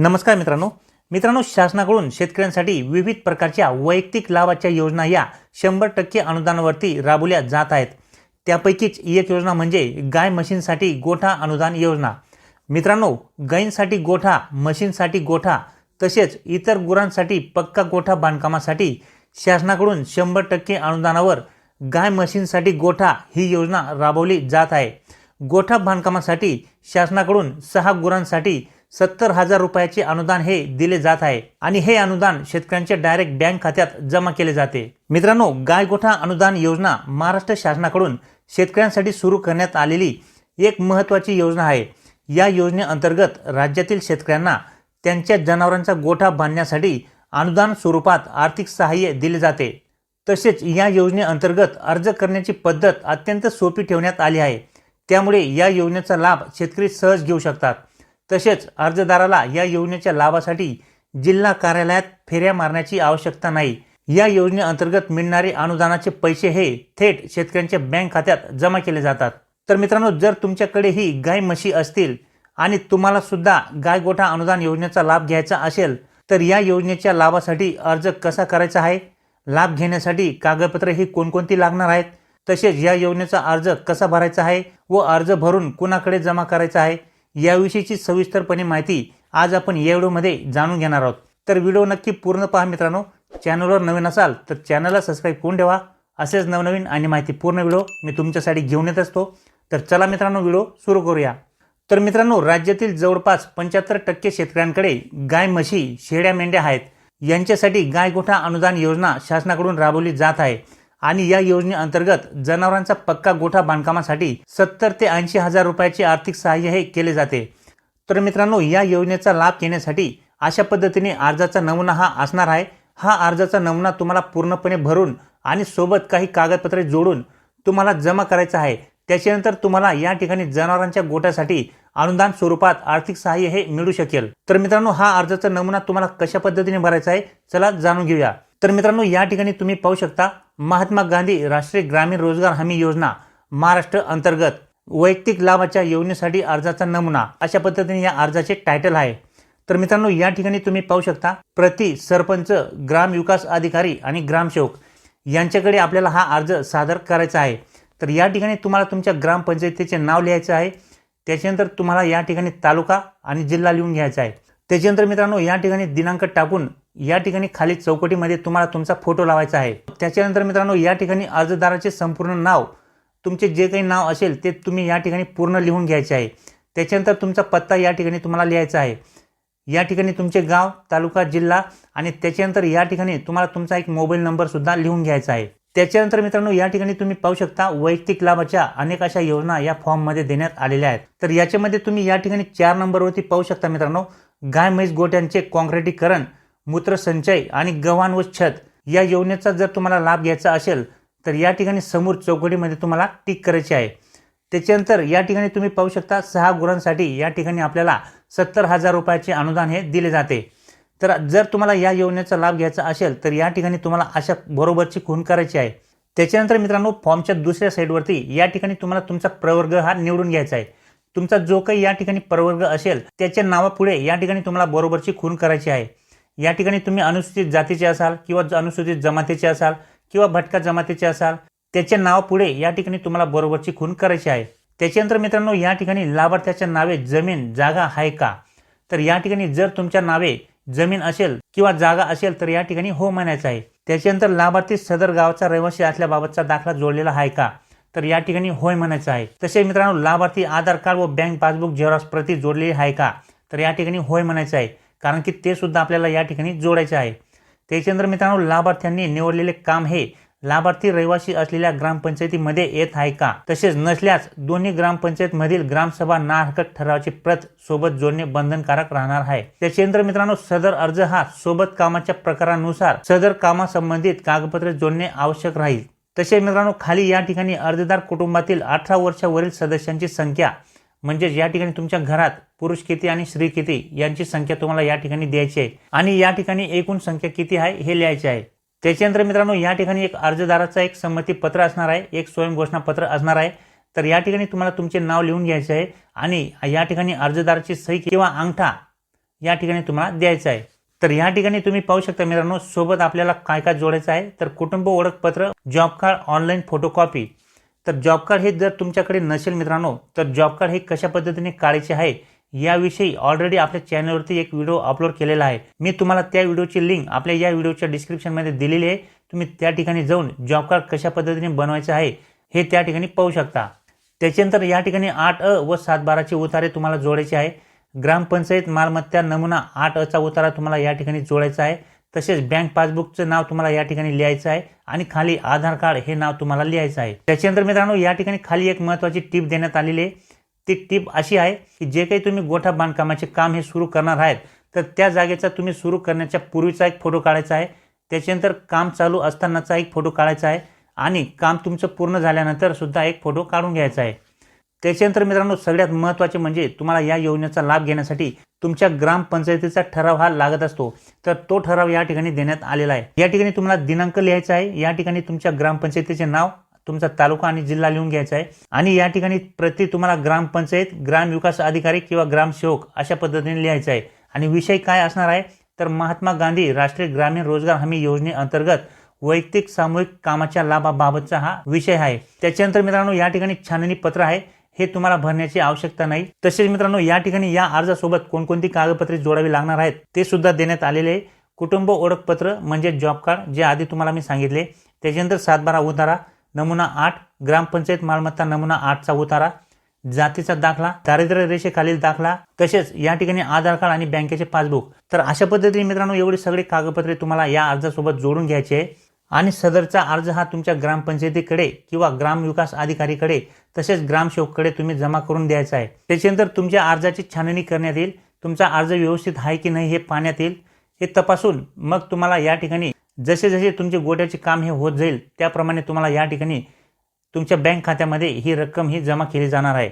नमस्कार मित्रांनो. मित्रांनो शासनाकडून शेतकऱ्यांसाठी विविध प्रकारच्या वैयक्तिक लाभाच्या योजना या शंभर टक्के अनुदानावरती राबवल्या जात आहेत. त्यापैकीच एक योजना म्हणजे गाय म्हशींसाठी गोठा अनुदान योजना. मित्रांनो गायींसाठी गोठा म्हशींसाठी गोठा तसेच इतर गुरांसाठी पक्का गोठा बांधकामासाठी शासनाकडून शंभर टक्के अनुदानावर गाय म्हशींसाठी गोठा ही योजना राबवली जात आहे. गोठा बांधकामासाठी शासनाकडून सहा गुरांसाठी सत्तर हजार रुपयाचे अनुदान हे दिले जात आहे आणि हे अनुदान शेतकऱ्यांच्या डायरेक्ट बँक खात्यात जमा केले जाते. मित्रांनो गाय गोठा अनुदान योजना महाराष्ट्र शासनाकडून शेतकऱ्यांसाठी सुरू करण्यात आलेली एक महत्त्वाची योजना आहे. या योजनेअंतर्गत राज्यातील शेतकऱ्यांना त्यांच्या जनावरांचा गोठा बांधण्यासाठी अनुदान स्वरूपात आर्थिक सहाय्य दिले जाते. तसेच या योजनेअंतर्गत अर्ज करण्याची पद्धत अत्यंत सोपी ठेवण्यात आली आहे. त्यामुळे या योजनेचा लाभ शेतकरी सहज घेऊ शकतात. तसेच अर्जदाराला या योजनेच्या लाभासाठी जिल्हा कार्यालयात फेऱ्या मारण्याची आवश्यकता नाही. या योजनेअंतर्गत मिळणारे अनुदानाचे पैसे हे थेट शेतकऱ्यांच्या बँक खात्यात जमा केले जातात. तर मित्रांनो जर तुमच्याकडे ही गाय म्हशी असतील आणि तुम्हाला सुद्धा गाय गोठा अनुदान योजनेचा लाभ घ्यायचा असेल तर या योजनेच्या लाभासाठी अर्ज कसा करायचा आहे? लाभ घेण्यासाठी कागदपत्रे ही कोणकोणती लागणार आहेत? तसेच या योजनेचा अर्ज कसा भरायचा आहे व अर्ज भरून कुणाकडे जमा करायचा आहे? याविषयीची सविस्तरपणे माहिती आज आपण या व्हिडिओमध्ये जाणून घेणार आहोत. तर व्हिडिओ नक्की पूर्ण पहा मित्रांनो. चॅनलवर नवीन असाल तर चॅनलला सबस्क्राईब करून ठेवा. असेच नवनवीन आणि माहिती पूर्ण व्हिडिओ मी तुमच्यासाठी घेऊन येत असतो. तर चला मित्रांनो व्हिडिओ सुरू करूया. तर मित्रांनो राज्यातील जवळपास पंच्याहत्तर टक्के शेतकऱ्यांकडे गाय म्हशी शेळ्या मेंढ्या आहेत. यांच्यासाठी गाय गोठा अनुदान योजना शासनाकडून राबवली जात आहे. आणि या योजनेअंतर्गत जनावरांचा पक्का गोठा बांधकामासाठी सत्तर ते ऐंशी हजार रुपयाचे आर्थिक सहाय्य हे केले जाते. तर मित्रांनो या योजनेचा लाभ घेण्यासाठी अशा पद्धतीने अर्जाचा नमुना हा असणार आहे. हा अर्जाचा नमुना तुम्हाला पूर्णपणे भरून आणि सोबत काही कागदपत्रे जोडून तुम्हाला जमा करायचा आहे. त्याच्यानंतर तुम्हाला या ठिकाणी जनावरांच्या गोठ्यासाठी अनुदान स्वरूपात आर्थिक सहाय्य हे मिळू शकेल. तर मित्रांनो हा अर्जाचा नमुना तुम्हाला कशा पद्धतीने भरायचा आहे चला जाणून घेऊया. तर मित्रांनो या ठिकाणी तुम्ही पाहू शकता महात्मा गांधी राष्ट्रीय ग्रामीण रोजगार हमी योजना महाराष्ट्र अंतर्गत वैयक्तिक लाभाच्या योजनेसाठी अर्जाचा नमुना अशा पद्धतीने या अर्जाचे टायटल आहे. तर मित्रांनो या ठिकाणी तुम्ही पाहू शकता प्रति सरपंच ग्राम विकास अधिकारी आणि ग्रामसेवक यांच्याकडे आपल्याला हा अर्ज सादर करायचा आहे. तर या ठिकाणी तुम्हाला तुमच्या ग्रामपंचायतीचे नाव लिहायचं आहे. त्याच्यानंतर तुम्हाला या ठिकाणी तालुका आणि जिल्हा लिहून घ्यायचा आहे. त्याच्यानंतर मित्रांनो या ठिकाणी दिनांक टाकून या ठिकाणी खाली चौकटीमध्ये तुम्हाला तुमचा फोटो लावायचा आहे. त्याच्यानंतर मित्रांनो या ठिकाणी अर्जदाराचे संपूर्ण नाव तुमचे जे काही नाव असेल ते तुम्ही या ठिकाणी पूर्ण लिहून घ्यायचे आहे. त्याच्यानंतर तुमचा पत्ता या ठिकाणी तुम्हाला लिहायचा आहे. या ठिकाणी तुमचे गाव तालुका जिल्हा आणि त्याच्यानंतर या ठिकाणी तुम्हाला तुमचा एक मोबाईल नंबरसुद्धा लिहून घ्यायचा आहे. त्याच्यानंतर मित्रांनो या ठिकाणी तुम्ही पाहू शकता वैयक्तिक लाभाच्या अनेक अशा योजना या फॉर्ममध्ये देण्यात आलेल्या आहेत. तर याच्यामध्ये तुम्ही या ठिकाणी चार नंबरवरती पाहू शकता मित्रांनो गाय म्हैस गोट्यांचे काँक्रिटीकरण मूत्रसंचय आणि गव्हाण व छत या योजनेचा जर तुम्हाला लाभ घ्यायचा असेल तर या ठिकाणी समोर चौकटीमध्ये तुम्हाला टिक करायची आहे. त्याच्यानंतर या ठिकाणी तुम्ही पाहू शकता सहा गुरांसाठी या ठिकाणी आपल्याला सत्तर हजार रुपयाचे अनुदान हे दिले जाते. तर जर तुम्हाला या योजनेचा लाभ घ्यायचा असेल तर या ठिकाणी तुम्हाला अशा बरोबरची खून करायची आहे. त्याच्यानंतर मित्रांनो फॉर्मच्या दुसऱ्या साईडवरती या ठिकाणी तुम्हाला तुमचा प्रवर्ग हा निवडून घ्यायचा आहे. तुमचा जो काही या ठिकाणी प्रवर्ग असेल त्याच्या नावापुढे या ठिकाणी तुम्हाला बरोबरची खून करायची आहे. या ठिकाणी तुम्ही अनुसूचित जातीचे असाल किंवा अनुसूचित जमातीचे असाल किंवा भटका जमातीचे असाल त्याच्या नावापुढे या ठिकाणी तुम्हाला बरोबरची खून करायची आहे. त्याच्यानंतर मित्रांनो या ठिकाणी लाभार्थ्याच्या नावे जमीन जागा आहे का? तर या ठिकाणी जर तुमच्या नावे जमीन असेल किंवा जागा असेल तर या ठिकाणी हो म्हणायचं आहे. त्याच्यानंतर लाभार्थी सदर गावाचा रहिवासी असल्याबाबतचा दाखला जोडलेला आहे का? तर या ठिकाणी होय म्हणायचं आहे. तसे मित्रांनो लाभार्थी आधार कार्ड व बँक पासबुक झेरॉक्स प्रती जोडलेली आहे का? तर या ठिकाणी होय म्हणायचं आहे. कारण की ते सुद्धा आपल्याला या ठिकाणी जोडायचे आहे. त्याच्यानंतर मित्रांनो लाभार्थ्यांनी निवडलेले काम हे लाभार्थी रहिवासी असलेल्या ग्रामपंचायतीमध्ये येत आहे का? तसेच नसल्यास दोन्ही ग्रामपंचायतमधील ग्रामसभा ना हरकत ठरावाची प्रत सोबत जोडणे बंधनकारक राहणार आहे. त्याच्यानंतर मित्रांनो सदर अर्ज हा सोबत कामाच्या प्रकारानुसार सदर कामासंबंधित कागदपत्रे जोडणे आवश्यक राहील. तसे मित्रांनो खाली या ठिकाणी अर्जदार कुटुंबातील अठरा वर्षावरील सदस्यांची संख्या म्हणजेच या ठिकाणी तुमच्या घरात पुरुष किती आणि स्त्री किती यांची संख्या तुम्हाला या ठिकाणी द्यायची आहे. आणि या ठिकाणी एकूण संख्या किती आहे हे लिहायचे आहे. त्याच्यानंतर मित्रांनो या ठिकाणी एक अर्जदाराचा एक संमती पत्र असणार आहे एक स्वयंघोषणा पत्र असणार आहे. तर या ठिकाणी तुम्हाला तुमचे नाव लिहून घ्यायचे आहे आणि या ठिकाणी अर्जदाराची सही किंवा अंगठा या ठिकाणी तुम्हाला द्यायचं आहे. तर या ठिकाणी तुम्ही पाहू शकता मित्रांनो सोबत आपल्याला काय काय जोडायचं आहे. तर कुटुंब ओळखपत्र जॉब कार्ड ऑनलाईन फोटोकॉपी. तर जॉब कार्ड हे जर तुमच्याकडे नसेल मित्रांनो तर जॉब कार्ड हे कशा पद्धतीने काढायचे आहे याविषयी ऑलरेडी आपल्या चॅनलवरती एक व्हिडिओ अपलोड केलेला आहे. मी तुम्हाला त्या व्हिडिओची लिंक आपल्या या व्हिडिओच्या डिस्क्रिप्शनमध्ये दिलेली आहे. तुम्ही त्या ठिकाणी जाऊन जॉब कार्ड कशा पद्धतीने बनवायचं आहे हे त्या ठिकाणी पाहू शकता. त्याच्यानंतर या ठिकाणी आठ अ व सात बाराचे उतारे तुम्हाला जोडायचे आहे. ग्रामपंचायत मालमत्ता नमुना आठ अचा उतारा तुम्हाला या ठिकाणी जोडायचा आहे. तसेच बँक पासबुकचं नाव तुम्हाला या ठिकाणी लिहायचं आहे आणि खाली आधार कार्ड हे नाव तुम्हाला लिहायचं आहे. त्याच्यानंतर मित्रांनो या ठिकाणी खाली एक महत्त्वाची टीप देण्यात आलेली आहे. ती टीप अशी आहे की जे काही तुम्ही गोठा बांधकामाचे काम हे सुरू करणार आहेत तर त्या जागेचा तुम्ही सुरू करण्याच्या पूर्वीचा एक फोटो काढायचा आहे. त्याच्यानंतर काम चालू असतानाचा एक फोटो काढायचा आहे आणि काम तुमचं पूर्ण झाल्यानंतर सुद्धा एक फोटो काढून घ्यायचा आहे. त्याच्यानंतर मित्रांनो सगळ्यात महत्त्वाचे म्हणजे तुम्हाला या योजनेचा लाभ घेण्यासाठी तुमच्या ग्रामपंचायतीचा ठराव हा लागत असतो. तर तो ठराव या ठिकाणी देण्यात आलेला आहे. या ठिकाणी तुम्हाला दिनांक लिहायचा आहे. या ठिकाणी तुमच्या ग्रामपंचायतीचे नाव तुमचा तालुका आणि जिल्हा लिहून घ्यायचा आहे. आणि या ठिकाणी प्रति तुम्हाला ग्रामपंचायत ग्राम विकास अधिकारी किंवा ग्रामसेवक अशा पद्धतीने लिहायचं आहे. आणि विषय काय असणार आहे? तर महात्मा गांधी राष्ट्रीय ग्रामीण रोजगार हमी योजनेअंतर्गत वैयक्तिक सामूहिक कामाच्या लाभाबाबतचा हा विषय आहे. त्याच्यानंतर मित्रांनो या ठिकाणी छाननी पत्र आहे. हे तुम्हाला भरण्याची आवश्यकता नाही. तसेच मित्रांनो या ठिकाणी या अर्जासोबत कोणकोणती कागदपत्रे जोडावी लागणार आहेत ते सुद्धा देण्यात आलेले आहे कुटुंब ओळखपत्र म्हणजे जॉब कार्ड जे आधी तुम्हाला मी सांगितले. त्याच्यानंतर सातबारा उतारा नमुना आठ ग्रामपंचायत मालमत्ता नमुना आठचा उतारा जातीचा दाखला दारिद्र्य रेषेखालील दाखला तसेच या ठिकाणी आधार कार्ड आणि बँकेचे पासबुक. तर अशा पद्धतीने मित्रांनो एवढी सगळी कागदपत्रे तुम्हाला या अर्जासोबत जोडून घ्यायचे आहे. आणि सदरचा अर्ज हा तुमच्या ग्रामपंचायतीकडे किंवा ग्रामविकास अधिकारीकडे तसेच ग्रामसेवककडे तुम्ही जमा करून द्यायचा आहे. त्याच्यानंतर तुमच्या अर्जाची छाननी करण्यात येईल. तुमचा अर्ज व्यवस्थित आहे की नाही हे पाहण्यात येईल. हे तपासून मग तुम्हाला या ठिकाणी जसे जसे तुमचे गोट्याचे काम हे होत जाईल त्याप्रमाणे तुम्हाला या ठिकाणी तुमच्या बँक खात्यामध्ये ही रक्कम ही जमा केली जाणार आहे.